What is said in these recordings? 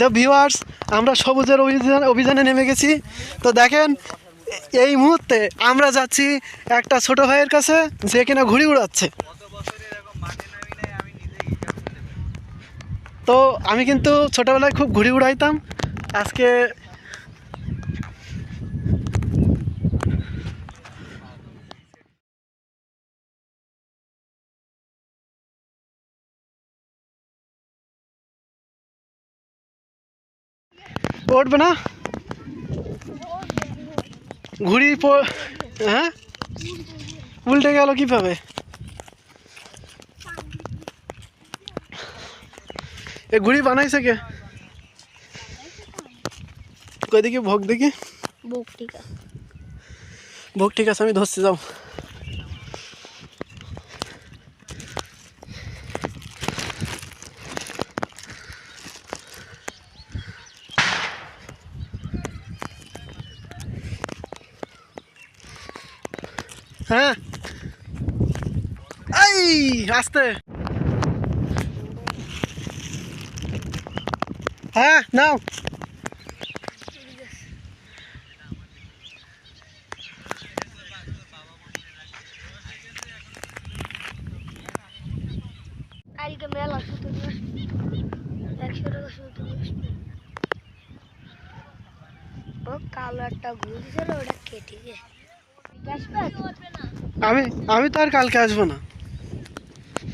The viewers আমরা সবুজের অভিযান, অভিযানে নেমে গেছি। তো দেখেন, এই মুহূর্তে আমরা যাচ্ছি একটা ছোট ভাইয়ের কাছে, যে কিনা ঘুড়ি উড়াচ্ছে। তো আমি কিন্তু ছোটোবেলায় খুব ঘুড়ি উড়াইতাম। আজকে উঠবে না ঘুড়ি প- হ্যাঁ উল্টে গেল কীভাবে এ ঘুড়ি বানাইছে কে কই দেখি ভোগ দেখি বুক টিকা ভোগ ঠিক আছে আমি ধরছি যাও হ্যাঁ এই আস্তে হ্যাঁ নাও। কালকে মেলা শুধু একশো টাকা শুধু ও কালো একটা ঘুষ ছিল ওটা কেটে আমি আমি তো আর কালকে আসব না আমি বাড়ি গিয়ে শুধু তোকে নিয়ে আসব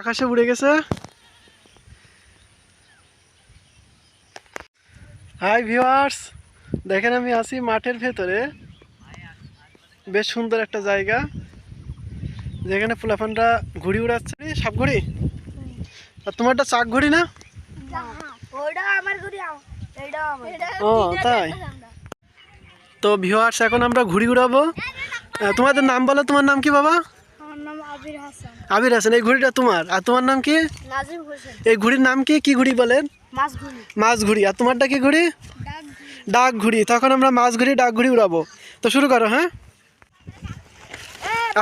আকাশে উড়ে গেছে। হাই ভিউয়ার্স দেখেন আমি আছি মাঠের ভেতরে। বেশ সুন্দর একটা জায়গা। যেখানে ফুলাফানরা ঘুড়ি উড়াচ্ছে সাপ ঘুড়ি? আর তোমারটা চাক ঘুড়ি না? ওইটা আমার ঘুরি এইটা আমার। ও তাই? তো ভিউয়ার্স এখন আমরা ঘুড়ি উড়াবো। তোমাদের নাম বলো তোমার নাম কি বাবা? আবির হাসান। এই ঘুড়িটা তোমার? আর তোমার নাম কি? এই ঘুড়ির নাম কি? কি ঘুড়ি বলেন? মাছ ঘুড়ি। আর তোমারটা কি ঘুড়ি? ডাক ঘুড়ি। তখন আমরা মাছ ঘুড়ি ডাক ঘুড়ি উড়াবো। তো শুরু করো হ্যাঁ?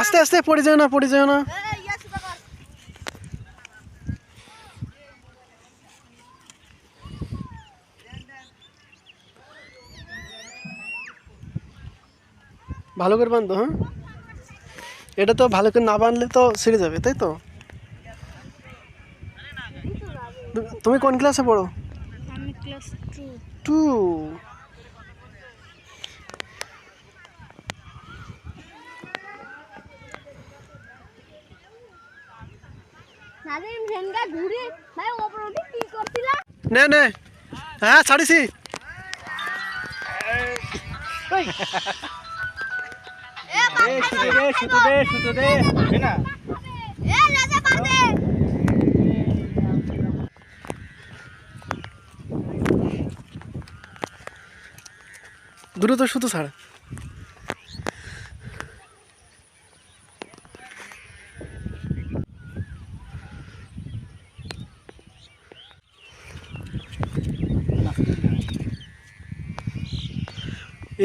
আস্তে আস্তে পড়ে যেও না পড়ে যেও না ভালো করে বান্ধো হ্যাঁ? এটা তো ভালো করে না বাঁধলে তো ছিঁড়ে যাবে তাই তো? তুমি কোন ক্লাসে পড়ো? আমি ক্লাস টু টু নাজিম ঘুরি পাতে দ্রুত শুধু ছাড়।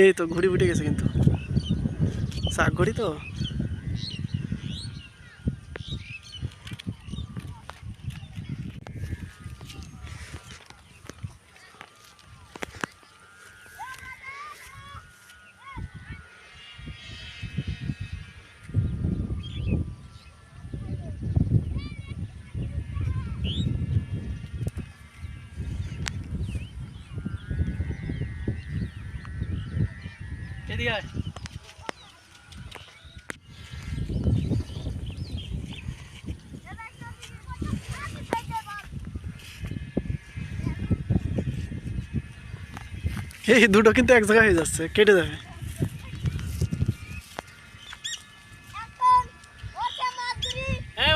এই তো ঘুড়ি উঠে গেছে কিন্তু। শাক ঘড়ি তো। এদিকে এই দুটো কিন্তু এক জায়গায় হয়ে যাচ্ছে কেটে যাবে। হ্যাঁ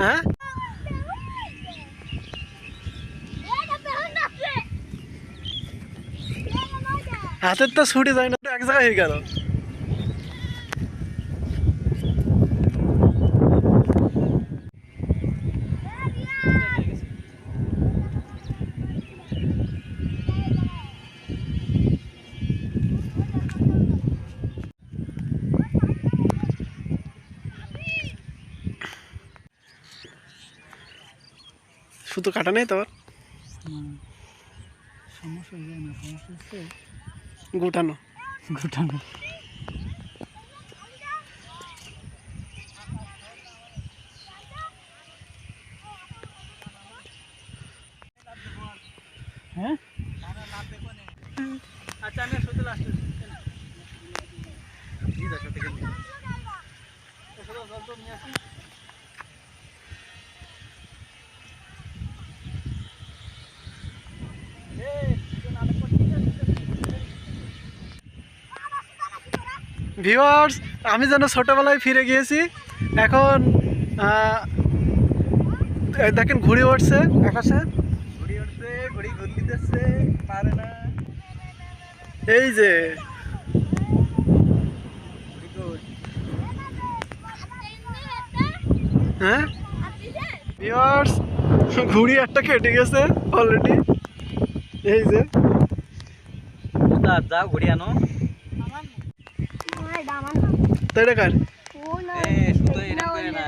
হ্যাঁ? হাতের তো ছুটে যায় না এক জায়গায় হয়ে গেল। সুতো কাটা নেই তোর সমস্যা যায় না সমস্যা হচ্ছে গুটানো। ঘুটানো হ্যাঁ? আচ্ছা আমি শুধু লাস্টে ভিউয়ার্স, আমি যেন ছোটোবেলায় ফিরে গিয়েছি, এখন দেখেন ঘুড়ি উঠছে আকাশে। উঠছে পারে না এই যে হ্যাঁ? ভিউয়ার্স, ঘুড়ি একটা কেটে গেছে অলরেডি এই যে। যাও ঘুড়ি আনো। এ সুতো এরকম করে না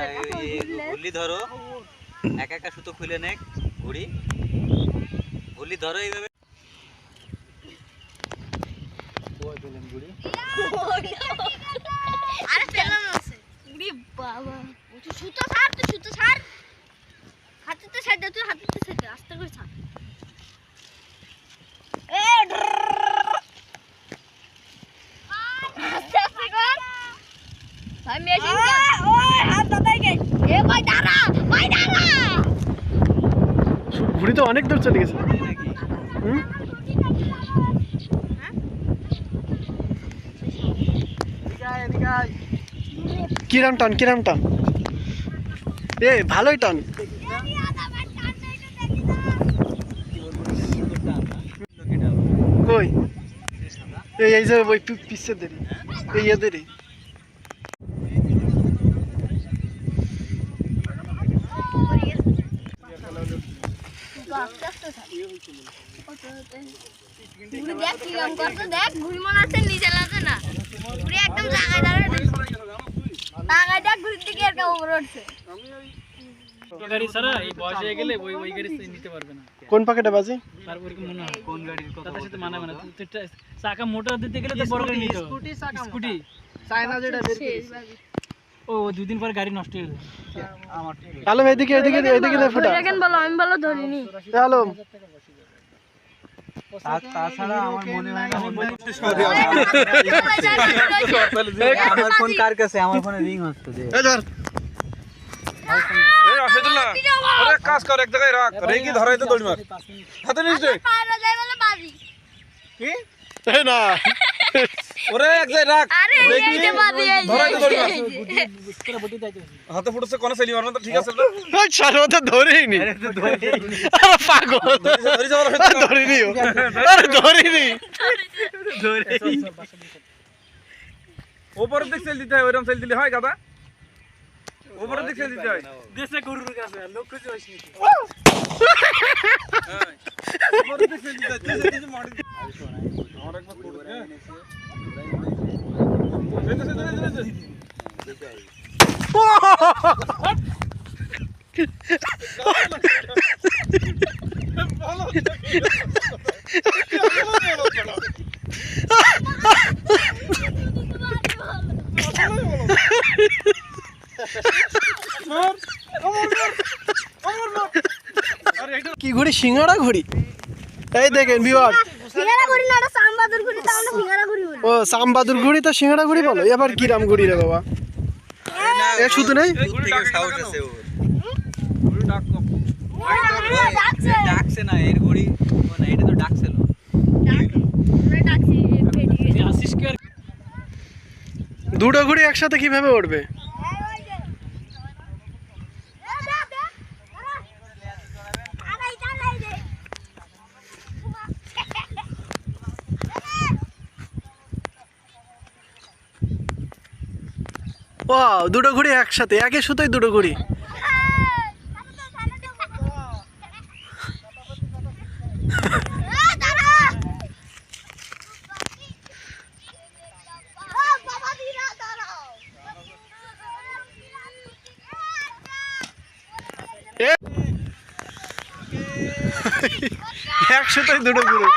গুলি ধরো। এক একটা সুতো খুলে নে ঘুড়ি গুলি ধরো এইভাবে। আরে পেলাম বাবা। সুতো ছাড় তুই সুতো ছাড়। হাতে তো ছাড় তুই হাতে তো ছাড় দে আস্তে করে ছাড় এ আস্তে আস্তে কর ভাই মেশিন ওই হাত দাদাই গে এ ভাই দাঁড়া ভাই দাঁড়া ঘুড়ি তো অনেক দূর চলে গেছে। কিরাম টান কিরাম টান? এ, ভালোই টান। এই যে ওই পি- পিসে দেরি এই দেরি ঘুড়ি দেখ কি রকম করছে দেখ ঘুড়ি মনে আছে নিচে লাগে না। ঘুড়ি একদম জায়গায় দাঁড়িয়ে জায়গায় দেখ ঘুড়ির দিকে এরকম উপরে উঠছে। গাড়ি ছাড়া এই বয়স হয়ে গেলে ওই ওই গাড়ি নিতে পারবে না। কোন প্যাকেটে বাজে? তারপর কি মনে হয় কোন গাড়ির কথা তাদের সাথে মানাবে না। তুই চাকা মোটর দিতে গেলে তো বড় গাড়ি নিতে স্কুটি চাকা স্কুটি। চায়না যেটা ও দুই দিন পর গাড়ি নষ্ট হয়ে আলম এদিকে এদিকে এদিকে ফুটা। বলো আমি বলো ধরিনি। আলম। তাছাড়া আমার মনে হয় আমার ফোন কার কাছে? আমার ফোনে রিং হচ্ছে যে। এই ধর। এই রাশেদুল্লাহ ওরে এক কাজ কর এক জায়গায় রাখ। রেগি ধরাই তো দৌড় মার। হাতে নিস রে পায়রা যাই কি? এই না। ওরে এক জায়গায় রাখ। হাতে ফুটছে কোন সেলি মারবে তো ঠিক আছে তো ওই তো ধরেই নি আরে পাগল। ধরে যাওয়ার আরে ওপরের দিক সেল দিতে হয় ওইরকম সেল দিলে হয় গাদা? ওপরের দিক সেল দিতে হয়। দেশে গরুর কাছে লোক খুঁজে হইছে। ওপরের দিক সেল দিতে হয় তুই যদি মারি আমার একবার কি ঘুড়ি? সিঙ্গাড়া ঘুড়ি। এই দেখেন বিবার সিঙ্গারা ঘুড়ি না ওটা সামবাদুর ঘুড়ি তাও না সিঙ্গারা ঘুড়ি বলে ও সামবাদুর গুড়ি তো সিঙ্গাড়া গুড়ি বলো। এবার কিরাম গুড়ি রে বাবা? এ শুধু নেই? ডাকছে। ডাকছে না এর ঘুড়ি ও না এটা তো ডাকছিল ডাকছে ফেটে আসিস কি আর দুটো ঘুড়ি একসাথে কীভাবে উঠবে ও দুটো ঘুড়ি একসাথে একে সুতোই দুটো ঘুড়ি। এ একশোটাই দুটো গুঁড়ো